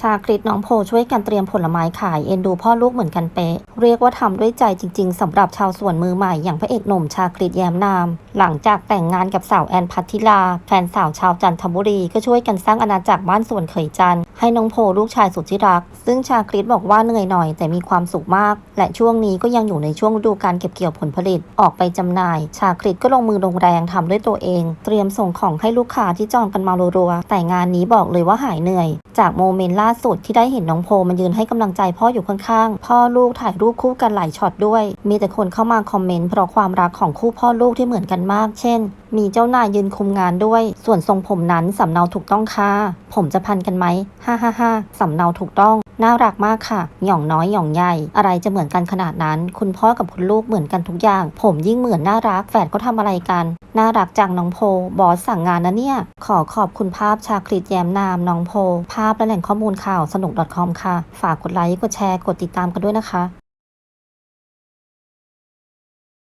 ชาคริตน้องโพช่วยกันเตรียมผลไม้ขายเอ็นดูพ่อลูกเหมือนกันเป๊ะ เรียกว่าทำด้วยใจจริง ๆสำหรับชาวสวนมือใหม่อย่างพระเอกหนุ่มชาคริตแย้มนาม หลังจากแต่งงานกับสาวแอนพัทธิลา แฟนสาวชาวจันทบุรีก็ช่วยกันสร้างอาณาจักรบ้านสวนเขยจันทให้น้องโพลูกชายสุดที่รัก ซึ่งชาคริตบอกว่าเหนื่อยหน่อย แต่มีความสุขมาก และช่วงนี้ก็ยังอยู่ในช่วงฤดูการเก็บเกี่ยวผลผลิตออกไปจำหน่าย ชาคริตก็ลงมือลงแรงทำด้วยตัวเอง เตรียมส่งของให้ลูกค้าที่จองกันมารัวๆแต่งานนี้บอกเลยว่าหายเหนื่อย จากโมเมนต์ล่าสุดที่ได้เห็นน้องโพมันยืนให้กำลังใจพ่ออยู่ข้างๆ พ่อลูกถ่ายรูปคู่กันหลายช็อตด้วย มีแต่คนเข้ามาคอมเมนต์เพราะความรักของคู่พ่อลูกที่เหมือนกันมาก เช่น มีเจ้านายยืนคุมงานด้วย ส่วนทรงผมนั้นสำเนาถูกต้องค่ะ ผมจะพันกันไหม ฮ่าฮ่าฮ่าสำเนาถูกต้อง น่ารักมากค่ะ หย่องน้อยหย่องใหญ่ อะไรจะเหมือนกันขนาดนั้น คุณพ่อกับคุณลูกเหมือนกันทุกอย่าง ผมยิ่งเหมือนน่ารัก แฝดเขาทำอะไรกัน น่ารักจังน้องโพ บอสสั่งงานนะเนี่ย ขอขอบคุณภาพชาคริตแย้มนามน้องโพ ภาพและแหล่งข้อมูลข่าวสนุก .com ค่ะ ฝากกดไลค์ กดแชร์ กดติดตามกันด้วยนะคะ